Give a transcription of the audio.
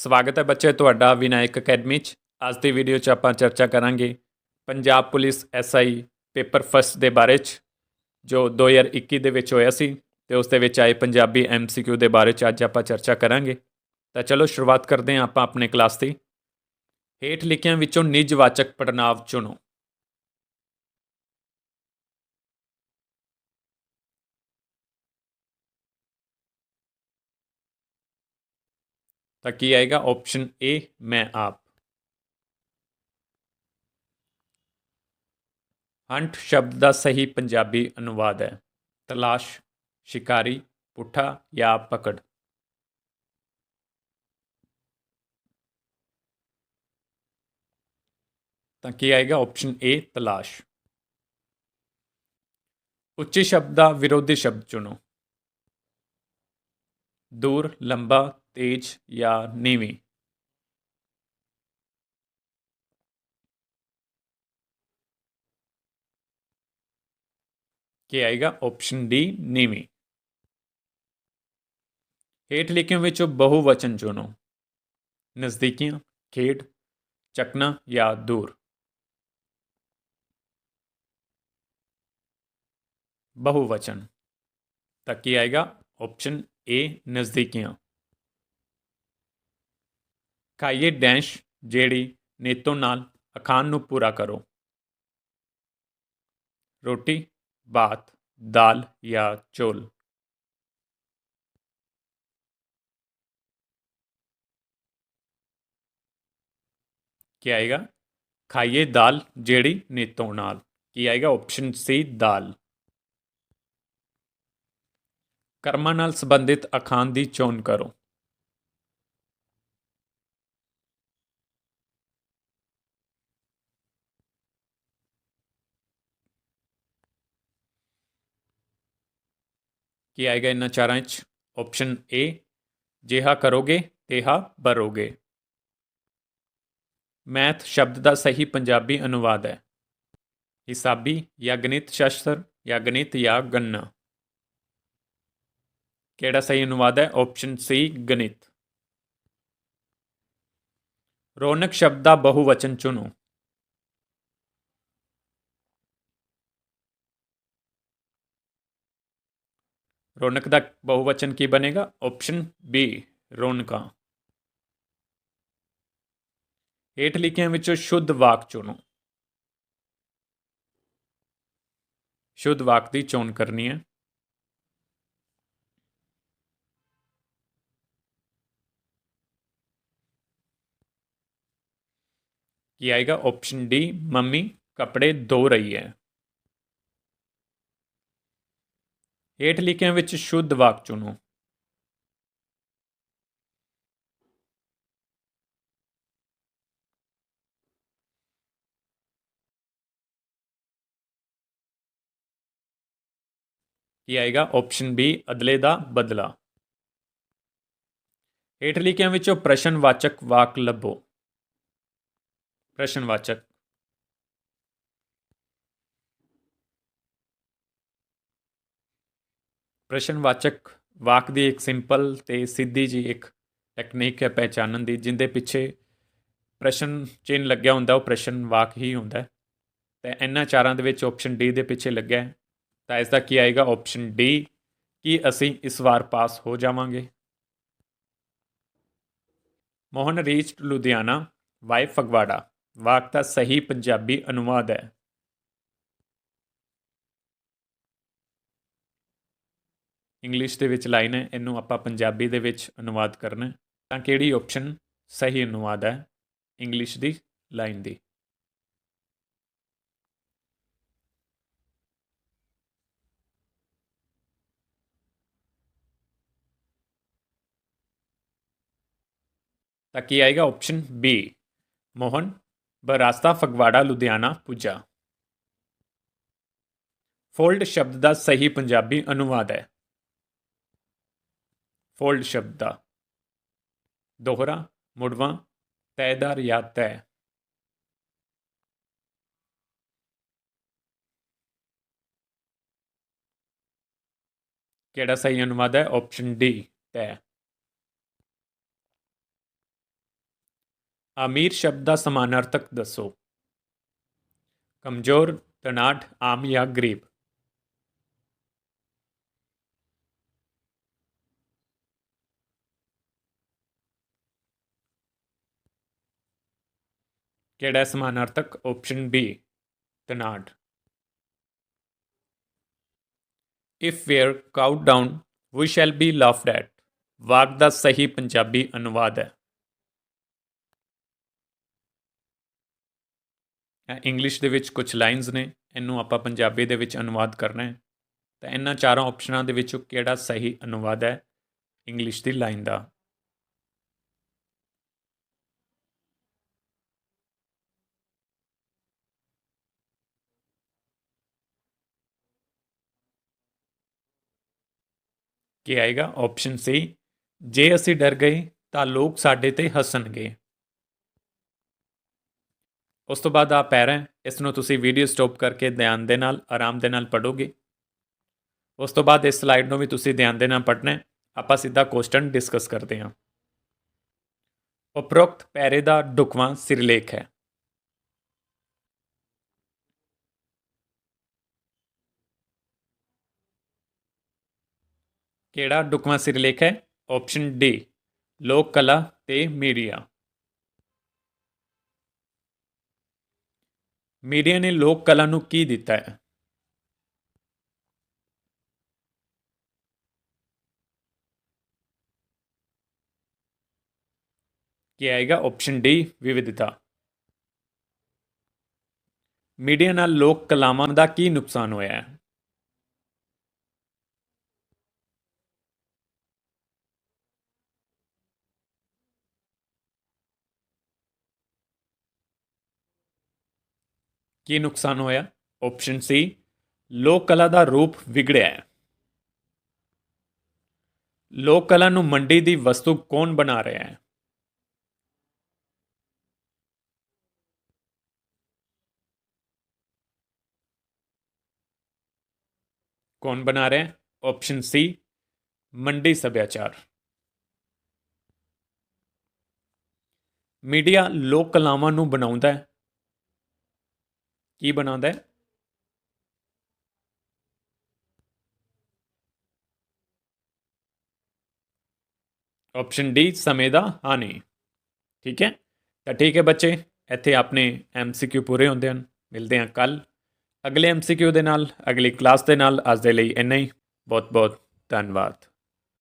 ਸਵਾਗਤ ਹੈ ਬੱਚੇ, ਤੁਹਾਡਾ ਵਿਨਾਇਕ ਅਕੈਡਮੀ 'ਚ। ਅੱਜ ਦੀ ਵੀਡੀਓ 'ਚ ਆਪਾਂ ਚਰਚਾ ਕਰਾਂਗੇ Punjab police SI paper first ਦੇ ਬਾਰੇ 'ਚ, ਜੋ 2021 ਦੇ ਵਿੱਚ ਹੋਇਆ ਸੀ ਤੇ ਉਸ ਦੇ ਵਿੱਚ ਆਏ ਪੰਜਾਬੀ ਐਮਸੀਕਿਊ ਦੇ ਬਾਰੇ 'ਚ ਅੱਜ ਆਪਾਂ ਚਰਚਾ ਕਰਾਂਗੇ। ਤਾਂ ਚਲੋ ਸ਼ੁਰੂਆਤ ਕਰਦੇ ਹਾਂ ਆਪਾਂ ਆਪਣੇ ਕਲਾਸ ਦੀ। ਹੇਠ ਲਿਖਿਆਂ ਵਿੱਚੋਂ ਨਿਜਵਾਚਕ ਪੜਨਾਂਵ ਚੁਣੋ। ਤਾਂ ਕੀ ਆਏਗਾ? ਆਪਸ਼ਨ ਏ ਮੈਂ ਆਪ। ਹੰਟ ਸ਼ਬਦ ਦਾ ਸਹੀ ਪੰਜਾਬੀ ਅਨੁਵਾਦ ਹੈ। ਤਲਾਸ਼, ਸ਼ਿਕਾਰੀ, ਪੁੱਠਾ ਜਾਂ ਪਕੜ। ਤਾਂ ਕੀ ਆਏਗਾ? ਆਪਸ਼ਨ ਏ ਤਲਾਸ਼। ਉੱਚੀ ਸ਼ਬਦ ਦਾ ਵਿਰੋਧੀ ਸ਼ਬਦ ਚੁਣੋ। ਦੂਰ, ਲੰਬਾ ਤੇਜ਼ ਜਾਂ ਨੀਵੀਂ ਕੀ ਆਏਗਾ ਆਪਸ਼ਨ ਡੀ ਨੀਵੀਂ ਹੇਠ ਲਿਖਿਆਂ ਵਿੱਚੋਂ ਬਹੁਵਚਨ ਚੁਣੋ ਨਜ਼ਦੀਕੀਆਂ ਖੇਡ ਚੱਕਣਾ ਜਾਂ ਦੂਰ ਬਹੁਵਚਨ ਤਾਂ ਕੀ ਆਏਗਾ ਆਪਸ਼ਨ ਏ ਨਜ਼ਦੀਕੀਆਂ ਖਾਈਏ ਡੈਸ਼ ਜਿਹੜੀ ਨੇਤੋਂ ਨਾਲ ਅਖਾਣ ਨੂੰ ਪੂਰਾ ਕਰੋ। ਰੋਟੀ, ਬਾਤ, ਦਾਲ ਜਾਂ ਚੋਲ। ਕੀ ਆਏਗਾ? ਖਾਈਏ ਦਾਲ ਜਿਹੜੀ ਨੇਤੋਂ ਨਾਲ। ਕੀ ਆਏਗਾ? ਆਪਸ਼ਨ ਸੀ ਦਾਲ। ਕਰਮਾਂ ਨਾਲ ਸੰਬੰਧਿਤ ਅਖਾਣ ਦੀ ਚੋਣ ਕਰੋ। ਕੀ ਆਏਗਾ ਇਹਨਾਂ ਚਾਰਾਂ 'ਚ ਆਪਸ਼ਨ ਏ ਜਿਹਾ ਕਰੋਗੇ, ਤੇਹਾ ਬਰੋਗੇ ਮੈਥ ਸ਼ਬਦ ਦਾ ਸਹੀ ਪੰਜਾਬੀ ਅਨੁਵਾਦ ਹੈ। ਹਿਸਾਬੀ ਜਾਂ ਗਣਿਤ ਸ਼ਾਸਤਰ ਜਾਂ ਗਣਿਤ ਜਾਂ ਗਣਨਾ। ਕਿਹੜਾ ਸਹੀ ਅਨੁਵਾਦ ਹੈ? ਆਪਸ਼ਨ ਸੀ ਗਣਿਤ। ਰੌਣਕ ਸ਼ਬਦ ਦਾ ਬਹੁਵਚਨ ਚੁਣੋ। ਰੌਣਕ ਦਾ ਬਹੁਵਚਨ ਕੀ ਬਣੇਗਾ? ਆਪਸ਼ਨ ਬੀ ਰੌਣਕਾਂ। ਹੇਠ ਲਿਖਿਆਂ ਵਿੱਚੋਂ ਸ਼ੁੱਧ ਵਾਕ ਚੁਣੋ। ਸ਼ੁੱਧ ਵਾਕ ਦੀ ਚੋਣ ਕਰਨੀ ਹੈ। ਕੀ ਆਏਗਾ? ਆਪਸ਼ਨ ਡੀ ਮੰਮੀ, ਕੱਪੜੇ ਧੋ ਰਹੀ ਹੈ। ਹੇਠ ਲਿਖਿਆਂ ਵਿੱਚ ਸ਼ੁੱਧ ਵਾਕ ਚੁਣੋ। ਕੀ ਆਏਗਾ? ਆਪਸ਼ਨ ਬੀ ਅਦਲੇ ਦਾ ਬਦਲਾ। ਹੇਠ ਲਿਖਿਆਂ ਵਿੱਚੋਂ ਪ੍ਰਸ਼ਨਵਾਚਕ ਵਾਕ ਲੱਭੋ। ਪ੍ਰਸ਼ਨਵਾਚਕ। ਪ੍ਰਸ਼ਨਵਾਚਕ ਵਾਕ ਦੀ ਇੱਕ ਸਿੰਪਲ ਤੇ ਸਿੱਧੀ ਜੀ ਇੱਕ ਟੈਕਨੀਕ ਹੈ ਪਹਿਚਾਨਣ ਦੀ, ਜਿੰਦੇ ਪਿੱਛੇ ਪ੍ਰਸ਼ਨ ਚਿੰਨ ਲੱਗਿਆ ਹੁੰਦਾ, ਉਹ ਪ੍ਰਸ਼ਨ ਵਾਕ ਹੀ ਹੁੰਦਾ ਹੈ। ਤੇ ਇਹਨਾਂ ਚਾਰਾਂ ਦੇ ਵਿੱਚ ਆਪਸ਼ਨ ਡੀ ਦੇ ਪਿੱਛੇ ਲੱਗਿਆ ਤਾਂ ਇਸ ਦਾ ਕੀ ਆਏਗਾ? ਆਪਸ਼ਨ ਡੀ ਕਿ ਅਸੀਂ ਇਸ ਵਾਰ ਪਾਸ ਹੋ ਜਾਵਾਂਗੇ? Mohan reached Ludhiana via Phagwara. ਵਾਕ ਦਾ ਸਹੀ ਪੰਜਾਬੀ ਅਨੁਵਾਦ ਹੈ। ਇੰਗਲਿਸ਼ ਦੇ ਵਿੱਚ ਲਾਈਨ ਹੈ, ਇਹਨੂੰ ਆਪਾਂ ਪੰਜਾਬੀ ਦੇ ਵਿੱਚ ਅਨੁਵਾਦ ਕਰਨਾ ਤਾਂ ਕਿਹੜੀ ਆਪਸ਼ਨ ਸਹੀ ਅਨੁਵਾਦ ਹੈ? ਇੰਗਲਿਸ਼ ਦੀ, ਲਾਈਨ ਦੀ। ਤਾਂ ਕੀ ਆਏਗਾ ਆਪਸ਼ਨ ਬੀ ਮੋਹਨ, ਬਰਾਸਤਾ, ਫਗਵਾੜਾ, ਲੁਧਿਆਣਾ, ਪੁੱਜਾ। ਫੋਲਡ ਸ਼ਬਦ ਦਾ ਸਹੀ ਪੰਜਾਬੀ ਅਨੁਵਾਦ ਹੈ। ਫੋਲਡ ਸ਼ਬਦ। ਦਾ ਦੋਹਰਾ, ਮੁੜਵਾ ਤੈਦਾਰ ਜਾਂ ਤੈ ਕਿਹੜਾ ਸਹੀ ਅਨੁਵਾਦ ਹੈ? ਆਪਸ਼ਨ ਡੀ ਤੈ ਅਮੀਰ ਸ਼ਬਦ ਦਾ ਸਮਾਨਾਰਥਕ ਦੱਸੋ। ਕਮਜ਼ੋਰ ਧਨਾਢ ਆਮ ਜਾਂ ਗਰੀਬ। ਕਿਹੜਾ ਸਮਾਨਾਰਥਕ option B ਤਨਾਡ if we caught down we shall be laughed at walk ਦਾ ਸਹੀ ਪੰਜਾਬੀ ਅਨੁਵਾਦ ਹੈ। ਇੰਗਲਿਸ਼ ਦੇ ਵਿੱਚ ਕੁਝ ਲਾਈਨਸ ਨੇ, ਇਹਨੂੰ ਆਪਾਂ ਪੰਜਾਬੀ ਦੇ ਵਿੱਚ ਅਨੁਵਾਦ ਕਰਨਾ ਹੈ। ਤਾਂ ਇਹਨਾਂ ਚਾਰਾਂ ਆਪਸ਼ਨਾਂ ਦੇ ਵਿੱਚੋਂ ਕਿਹੜਾ ਸਹੀ ਅਨੁਵਾਦ ਹੈ? ਇੰਗਲਿਸ਼ ਦੀ ਲਾਈਨ ਦਾ। ਕੀ ਆਏਗਾ ਆਪਸ਼ਨ ਸੀ ਜੇ ਅਸੀਂ ਡਰ ਗਏ ਤਾਂ ਲੋਕ ਸਾਡੇ ਤੇ ਹੱਸਣਗੇ। ਉਸ ਤੋਂ ਬਾਅਦ ਆ ਪੈਰ ਇਸ ਨੂੰ ਤੁਸੀਂ ਵੀਡੀਓ ਸਟਾਪ ਕਰਕੇ ਧਿਆਨ ਦੇ ਨਾਲ, ਆਰਾਮ ਦੇ ਨਾਲ ਪੜੋਗੇ ਉਸ ਤੋਂ ਬਾਅਦ ਇਸ ਸਲਾਈਡ ਨੂੰ ਵੀ ਤੁਸੀਂ ਧਿਆਨ ਦੇ ਨਾਲ ਪੜ੍ਹਨਾ ਹੈ, ਆਪਾਂ ਸਿੱਧਾ ਕੁਐਸਚਨ ਡਿਸਕਸ ਕਰਦੇ ਹਾਂ। ਉਪਰੋਕਤ ਪੈਰੇ ਦਾ ਢੁਕਵਾਂ ਸਿਰਲੇਖ ਹੈ। ਕਿਹੜਾ ਢੁਕਵਾਂ ਸਿਰਲੇਖ ਹੈ? ਆਪਸ਼ਨ ਡੀ ਲੋਕ ਕਲਾ ਤੇ ਮੀਡੀਆ ਮੀਡੀਆ ਨੇ ਲੋਕ ਕਲਾ ਨੂੰ ਕੀ ਦਿੱਤਾ ਹੈ? ਕੀ ਆਏਗਾ? Option D ਵਿਵਿਧਤਾ. ਮੀਡੀਆ ਨਾਲ ਲੋਕ ਕਲਾਵਾਂ ਦਾ ਕੀ ਨੁਕਸਾਨ ਹੋਇਆ ਹੈ? ਕੀ ਨੁਕਸਾਨ ਹੋਇਆ? ਆਪਸ਼ਨ ਸੀ ਲੋਕ ਕਲਾ ਦਾ ਰੂਪ ਵਿਗੜਿਆ ਹੈ। ਲੋਕ ਕਲਾ ਨੂੰ ਮੰਡੀ ਦੀ ਵਸਤੂ ਕੌਣ ਬਣਾ ਰਿਹਾ ਹੈ? ਕੌਣ ਬਣਾ ਰਿਹਾ ਹੈ? ਆਪਸ਼ਨ ਸੀ ਮੰਡੀ ਸੱਭਿਆਚਾਰ। ਮੀਡੀਆ ਲੋਕ ਕਲਾਵਾਂ ਨੂੰ ਬਣਾਉਂਦਾ ਹੈ। ਕੀ ਬਣਾਉਂਦਾ ਹੈ? ਆਪਸ਼ਨ ਡੀ ਸਮੇਂ ਦਾ ਹਾਨੀ। ਠੀਕ ਹੈ? ਤਾਂ ਠੀਕ ਹੈ ਬੱਚੇ, ਇੱਥੇ ਆਪਣੇ ਐਮਸੀਕਿਊ ਪੂਰੇ ਹੁੰਦੇ ਹਨ। ਮਿਲਦੇ ਹਾਂ ਕੱਲ ਅਗਲੇ ਐਮਸੀਕਿਊ ਦੇ ਨਾਲ, ਅਗਲੀ ਕਲਾਸ ਦੇ ਨਾਲ। ਅੱਜ ਦੇ ਲਈ ਇੰਨਾ ਹੀ। ਬਹੁਤ ਬਹੁਤ ਧੰਨਵਾਦ।